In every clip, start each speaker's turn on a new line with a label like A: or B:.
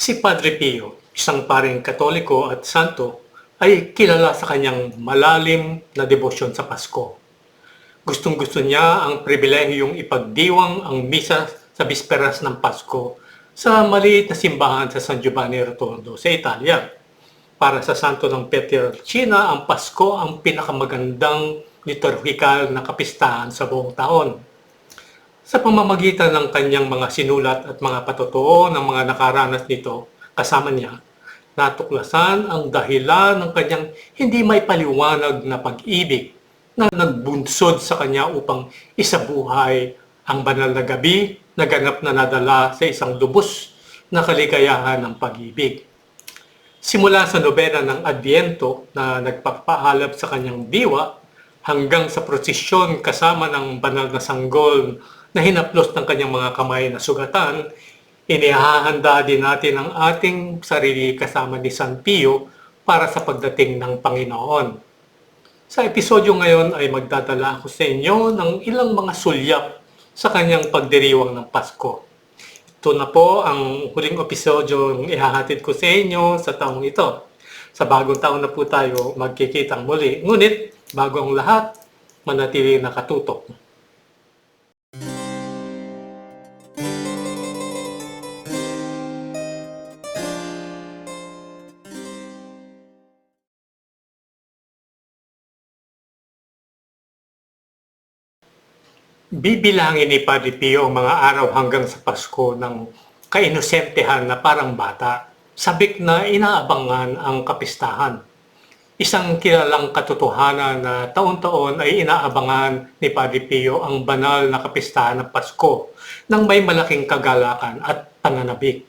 A: Si Padre Pio, isang paring katoliko at santo, ay kilala sa kanyang malalim na debosyon sa Pasko. Gustong gusto niya ang pribilehiyong ipagdiwang ang misa sa bisperas ng Pasko sa maliit na simbahan sa San Giovanni Rotondo sa Italia. Para sa santo ng Pietrelcina, ang Pasko ang pinakamagandang liturhikal na kapistahan sa buong taon sa pamamagitan ng kanyang mga sinulat at mga patotoo ng mga nakaranas nito kasama niya, natuklasan ang dahilan ng kanyang hindi may paliwanag na pag-ibig na nagbunsod sa kanya upang isabuhay ang banal na gabi na ganap na nadala sa isang lubos na kaligayahan ng pag-ibig. Simula sa nobena ng Adviento na nagpapaalab sa kanyang diwa hanggang sa prosesyon kasama ng banal na sanggol na hinaplos ng kanyang mga kamay na sugatan, inihahanda din natin ang ating sarili kasama ni San Pio para sa pagdating ng Panginoon. Sa episodyo ngayon ay magdadala ako sa inyo ng ilang mga sulyap sa kanyang pagdiriwang ng Pasko. Ito na po ang huling episodyo ng ihahatid ko sa inyo sa taong ito. Sa bagong taon na po tayo magkikitang muli. Ngunit, bago ang lahat, manatili nakatutok. Bibilangin ni Padre Pio ang mga araw hanggang sa Pasko ng kainosentehan na parang bata, sabik na inaabangan ang kapistahan. Isang kilalang katotohanan na taon-taon ay inaabangan ni Padre Pio ang banal na kapistahan ng Pasko ng may malaking kagalakan at pananabik.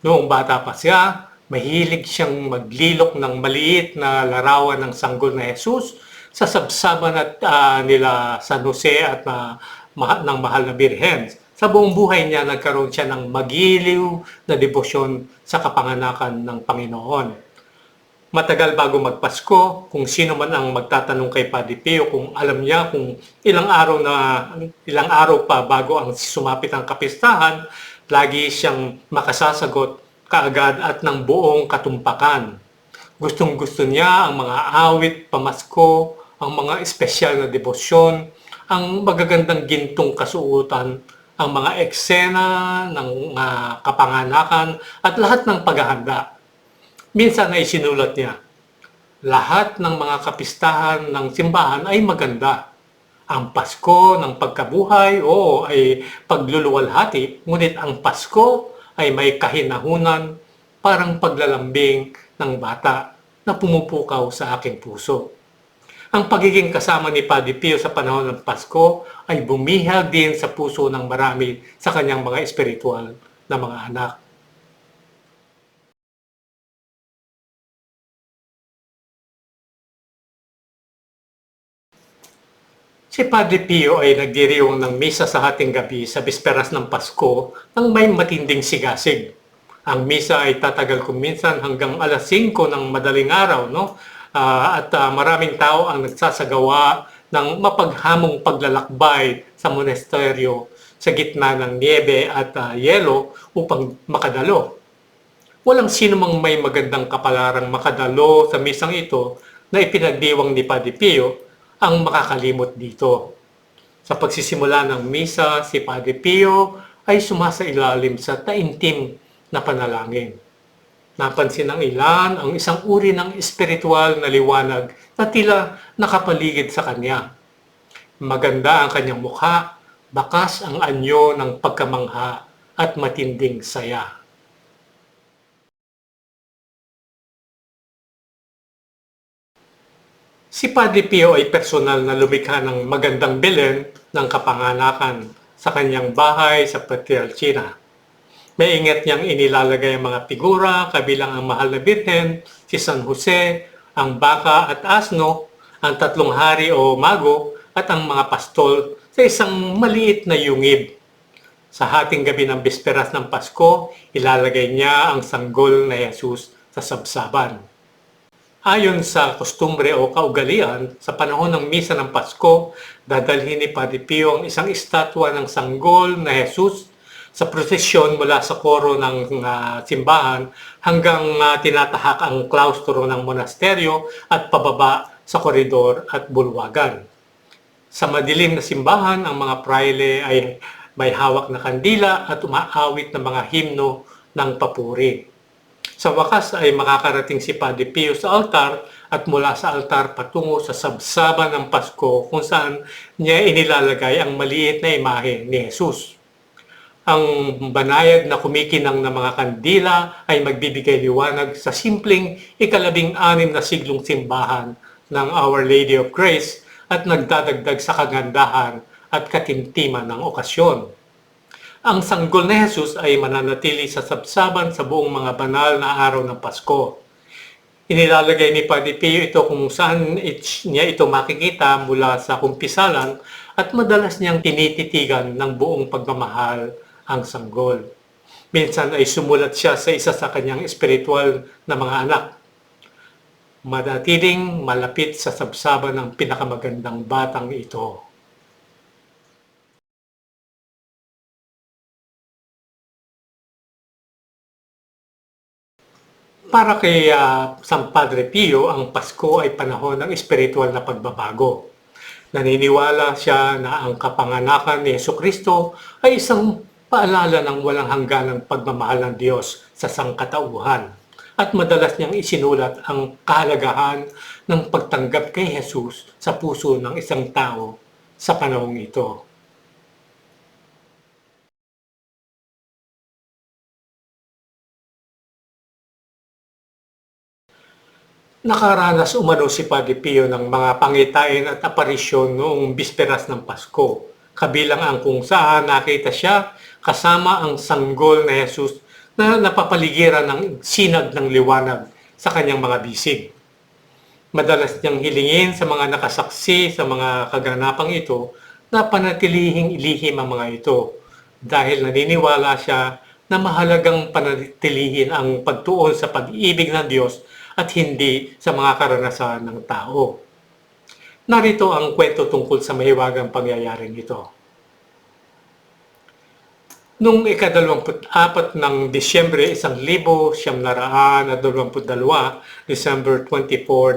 A: Noong bata pa siya, mahilig siyang maglilok ng maliit na larawan ng sanggol na Jesus sa sabsaban at ah, nila San Jose at na ma- ng mahal na Birhen. Sa buong buhay niya, nagkaroon siya ng magiliw na debosyon sa kapanganakan ng Panginoon. Matagal bago magpasko, kung sino man ang magtatanong kay Padre Pio kung alam niya kung ilang araw na ilang araw pa bago ang sumapit ang kapistahan, lagi siyang makasasagot kaagad at ng buong katumpakan. Gustong gusto niya ang mga awit, pamasko, ang mga espesyal na debosyon, ang magagandang gintong kasuotan, ang mga eksena ng ah, kapanganakan at lahat ng paghahanda. Minsan ay sinulat niya, lahat ng mga kapistahan ng simbahan ay maganda. Ang Pasko ng pagkabuhay, oo, ay pagluluwalhati, ngunit ang Pasko ay may kahinahunan, parang paglalambing ng bata na pumupukaw sa aking puso. Ang pagiging kasama ni Padre Pio sa panahon ng Pasko ay bumihag din sa puso ng marami sa kanyang mga espiritual na mga anak. Si Padre Pio ay nagdiriwang ng misa sa hating gabi sa bisperas ng Pasko nang may matinding sigasig. Ang misa ay tatagal kung minsan hanggang alas 5 ng madaling araw, no? Ah, at ah, maraming tao ang nagsasagawa ng mapaghamong paglalakbay sa monasteryo sa gitna ng niebe at ah, yelo upang makadalo. Walang sino mang may magandang kapalarang makadalo sa misang ito na ipinagdiwang ni Padre Pio ang makakalimot dito. Sa pagsisimula ng misa, si Padre Pio ay sumasailalim sa taimtim na panalangin. Napansin ng ilan ang isang uri ng espiritual na liwanag na tila nakapaligid sa kanya. Maganda ang kanyang mukha, bakas ang anyo ng pagkamangha at matinding saya. Si Padre Pio ay personal na lumikha ng magandang bilen ng kapanganakan sa kanyang bahay sa Petrelcina. May ingat niyang inilalagay ang mga figura kabilang ang mahal na birhen, si San Jose, ang baka at asno, ang tatlong hari o mago at ang mga pastol sa isang maliit na yungib. Sa hating gabi ng bisperas ng Pasko, ilalagay niya ang sanggol na Jesus sa sabsaban. Ayon sa kostumbre o kaugalian, sa panahon ng misa ng Pasko, dadalhin ni Padre Pio ang isang estatwa ng sanggol na Jesus sa prosesyon mula sa koro ng uh, simbahan hanggang uh, tinatahak ang klaustro ng monasteryo at pababa sa koridor at bulwagan. Sa madilim na simbahan, ang mga praile ay may hawak na kandila at umaawit ng mga himno ng papuri. Sa wakas ay makakarating si Padre Pio sa altar at mula sa altar patungo sa sabsaba ng Pasko kung saan niya inilalagay ang maliit na imahe ni Jesus. Ang banayad na kumikinang ng mga kandila ay magbibigay liwanag sa simpleng ikalabing anim na siglong simbahan ng Our Lady of Grace at nagdadagdag sa kagandahan at katimtiman ng okasyon. Ang sanggol na Jesus ay mananatili sa sabsaban sa buong mga banal na araw ng Pasko. Inilalagay ni Padre Pio ito kung saan niya ito makikita mula sa kumpisalan at madalas niyang tinititigan ng buong pagmamahal ang sanggol. Minsan ay sumulat siya sa isa sa kanyang espiritual na mga anak. Madatiling malapit sa sabsaban ng pinakamagandang batang ito. Para kay uh, San Padre Pio, ang Pasko ay panahon ng espiritual na pagbabago. Naniniwala siya na ang kapanganakan ni Yeso Kristo ay isang paalala ng walang hangganang pagmamahal ng Diyos sa sangkatauhan. At madalas niyang isinulat ang kahalagahan ng pagtanggap kay Jesus sa puso ng isang tao sa panahong ito. Nakaranas umano si Padre Pio ng mga pangitain at aparisyon noong bisperas ng Pasko, kabilang ang kung saan nakita siya kasama ang sanggol na Jesus na napapaligiran ng sinag ng liwanag sa kanyang mga bisig. Madalas niyang hilingin sa mga nakasaksi sa mga kaganapang ito na panatilihing ilihim ang mga ito dahil naniniwala siya na mahalagang panatilihin ang pagtuon sa pag-ibig ng Diyos at hindi sa mga karanasan ng tao. Narito ang kwento tungkol sa mahiwagang pangyayaring ito. Noong ikadalawamput-apat ng Disyembre, isang libo siyam naraan at dalawamput-dalawa, December 24,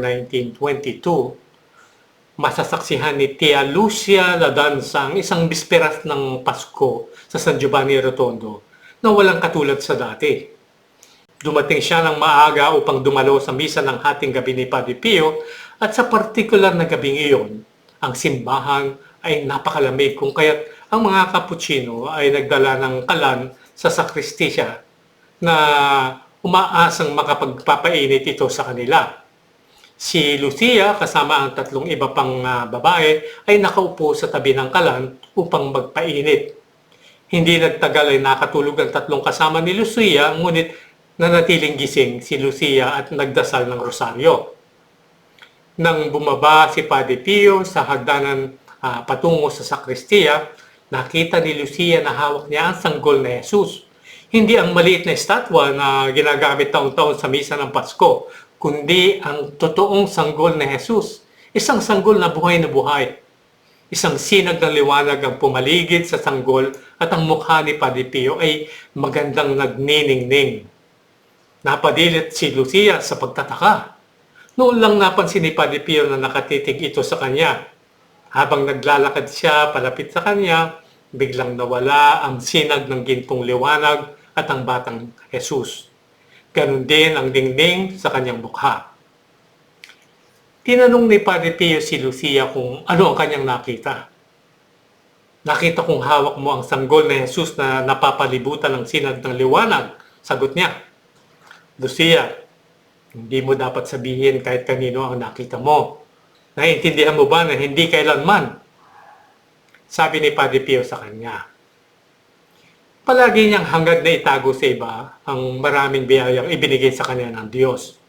A: 1922, masasaksihan ni Tia Lucia Ladanza ang isang bisperas ng Pasko sa San Giovanni Rotondo na walang katulad sa dati. Dumating siya ng maaga upang dumalo sa misa ng hating gabi ni Padre Pio at sa partikular na gabing iyon, ang simbahan ay napakalamig kung kaya't ang mga kapuchino ay nagdala ng kalan sa sakristisya na umaasang makapagpapainit ito sa kanila. Si Lucia kasama ang tatlong iba pang uh, babae ay nakaupo sa tabi ng kalan upang magpainit. Hindi nagtagal ay nakatulog ang tatlong kasama ni Lucia ngunit nanatiling gising si Lucia at nagdasal ng rosaryo. Nang bumaba si Padre Pio sa hagdanan uh, patungo sa sakristiya, nakita ni Lucia na hawak niya ang sanggol na Jesus. Hindi ang maliit na estatwa na ginagamit taon-taon sa misa ng Pasko, kundi ang totoong sanggol na Jesus. Isang sanggol na buhay na buhay. Isang sinag ng liwanag ang pumaligid sa sanggol at ang mukha ni Padre Pio ay magandang nagniningning. Napadilit si Lucia sa pagtataka. Noon lang napansin ni Padre Pio na nakatitig ito sa kanya. Habang naglalakad siya palapit sa kanya, biglang nawala ang sinag ng gintong liwanag at ang batang Jesus. Ganon din ang dingding sa kanyang mukha. Tinanong ni Padre Pio si Lucia kung ano ang kanyang nakita. Nakita kong hawak mo ang sanggol na Jesus na napapalibutan ng sinag ng liwanag. Sagot niya. Lucia, hindi mo dapat sabihin kahit kanino ang nakita mo. Naiintindihan mo ba na hindi kailanman? Sabi ni Padre Pio sa kanya. Palagi niyang hangad na itago sa iba ang maraming biyayang ibinigay sa kanya ng Diyos.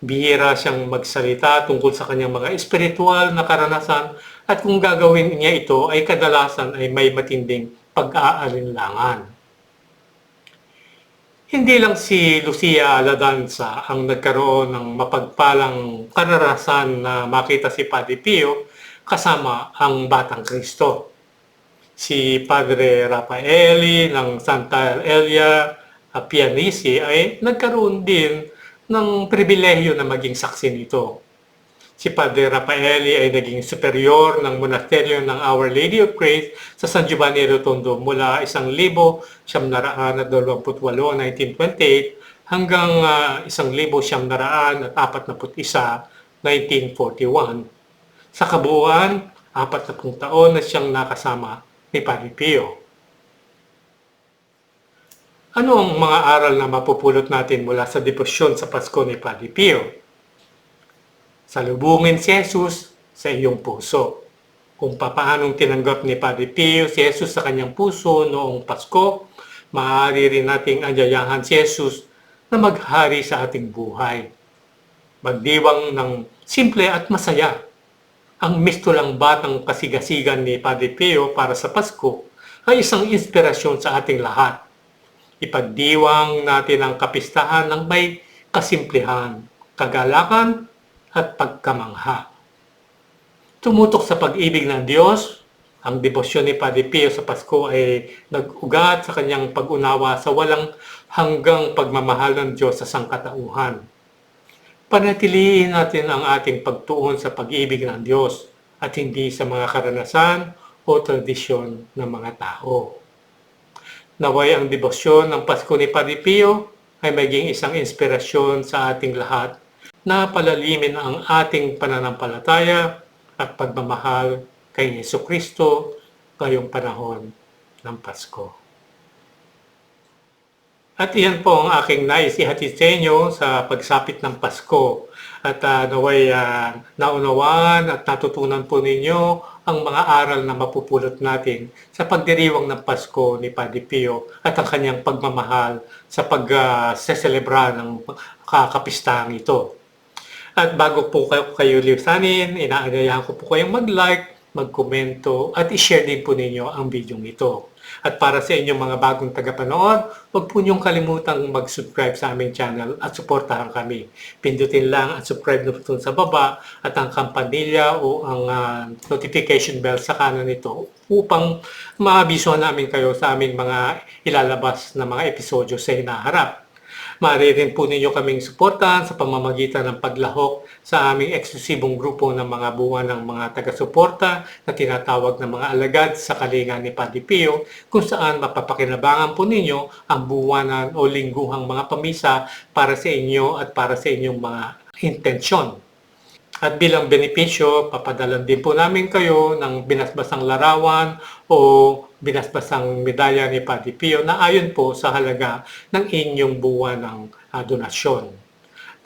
A: Bihira siyang magsalita tungkol sa kanyang mga espiritual na karanasan at kung gagawin niya ito ay kadalasan ay may matinding pag-aalinlangan. Hindi lang si Lucia Ladanza ang nagkaroon ng mapagpalang karanasan na makita si Padre Pio kasama ang Batang Kristo. Si Padre Rafaeli ng Santa Elia Pianisi ay nagkaroon din ng pribilehyo na maging saksi nito. Si Padre Rafaeli ay naging superior ng monasteryo ng Our Lady of Grace sa San Giovanni Rotondo mula 1,728 1928 hanggang uh, 1,741 1941. Sa kabuuan, apat na taon na siyang nakasama ni Padre Pio. Ano ang mga aral na mapupulot natin mula sa debosyon sa Pasko ni Padre Pio? Salubungin si Jesus sa iyong puso. Kung papaanong tinanggap ni Padre Pio si Jesus sa kanyang puso noong Pasko, maaari rin nating anyayahan si Jesus na maghari sa ating buhay. Magdiwang ng simple at masaya. Ang mistulang batang kasigasigan ni Padre Pio para sa Pasko ay isang inspirasyon sa ating lahat. Ipagdiwang natin ang kapistahan ng may kasimplihan, kagalakan at pagkamangha. Tumutok sa pag-ibig ng Diyos, ang debosyon ni Padre Pio sa Pasko ay nag-ugat sa kanyang pag-unawa sa walang hanggang pagmamahal ng Diyos sa sangkatauhan. Panatilihin natin ang ating pagtuon sa pag-ibig ng Diyos at hindi sa mga karanasan o tradisyon ng mga tao. Naway ang debosyon ng Pasko ni Padre Pio ay maging isang inspirasyon sa ating lahat na palalimin ang ating pananampalataya at pagmamahal kay Yeso Kristo ngayong panahon ng Pasko. At iyan po ang aking nais ihatid sa inyo sa pagsapit ng Pasko. At uh, naway uh, naunawaan at natutunan po ninyo ang mga aral na mapupulot natin sa pagdiriwang ng Pasko ni Padre Pio at ang kanyang pagmamahal sa pag-seselebra uh, ng kakapistahang ito. At bago po kayo, kayo lisanin, inaagayahan ko po kayong mag-like, mag-komento at i-share din po ninyo ang video ito. At para sa inyong mga bagong tagapanood, huwag po niyong kalimutang mag-subscribe sa aming channel at suportahan kami. Pindutin lang at subscribe na button sa baba at ang kampanilya o ang uh, notification bell sa kanan nito upang maabisuhan namin kayo sa aming mga ilalabas na mga episodyo sa hinaharap. Maaari rin po ninyo kaming suportahan sa pamamagitan ng paglahok sa aming eksklusibong grupo ng mga buwan ng mga taga-suporta na tinatawag ng mga alagad sa kalinga ni Padre Pio kung saan mapapakinabangan po ninyo ang buwanan o lingguhang mga pamisa para sa inyo at para sa inyong mga intensyon. At bilang benepisyo, papadalan din po namin kayo ng binasbasang larawan o binasbasang medalya ni Padre Pio na ayon po sa halaga ng inyong buwan ng uh, donasyon.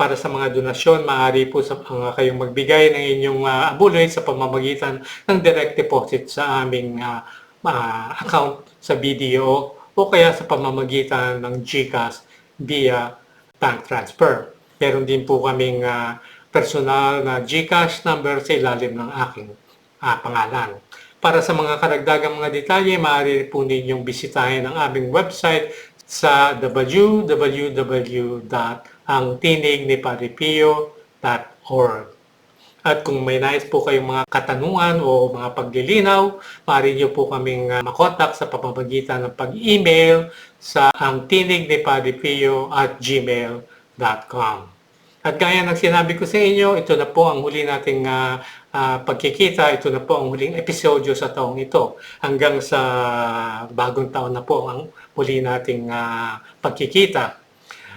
A: Para sa mga donasyon, maaari po sa, uh, kayong magbigay ng inyong uh, abuloy sa pamamagitan ng direct deposit sa aming uh, uh, account sa BDO o kaya sa pamamagitan ng GCash via bank transfer. Meron din po kaming uh, personal na GCash number sa ilalim ng aking uh, pangalan. Para sa mga karagdagang mga detalye, maaari po ninyong bisitahin ang aming website sa www.angtinigniparipio.org. At kung may nais po kayong mga katanungan o mga paglilinaw, maaari niyo po kaming uh, makontak sa pamamagitan ng pag-email sa angtinigniparipio at gmail.com. At gaya ng sinabi ko sa inyo, ito na po ang huli nating uh, uh, pagkikita. Ito na po ang huling episodyo sa taong ito. Hanggang sa bagong taon na po ang huli nating uh, pagkikita.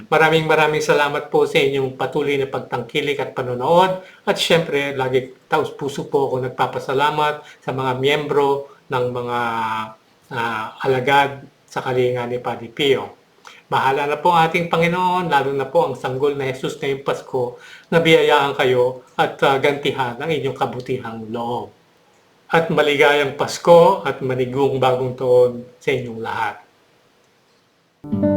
A: Maraming maraming salamat po sa inyong patuloy na pagtangkilik at panonood. At syempre, lagi taos puso po ako nagpapasalamat sa mga miyembro ng mga uh, alagad sa kalinga ni Padre Pio. Mahala na po ang ating Panginoon, lalo na po ang sanggol na Jesus ngayong Pasko, na biyayaan kayo at uh, gantihan ang inyong kabutihang loob. At maligayang Pasko at manigong bagong taon sa inyong lahat. Thank you.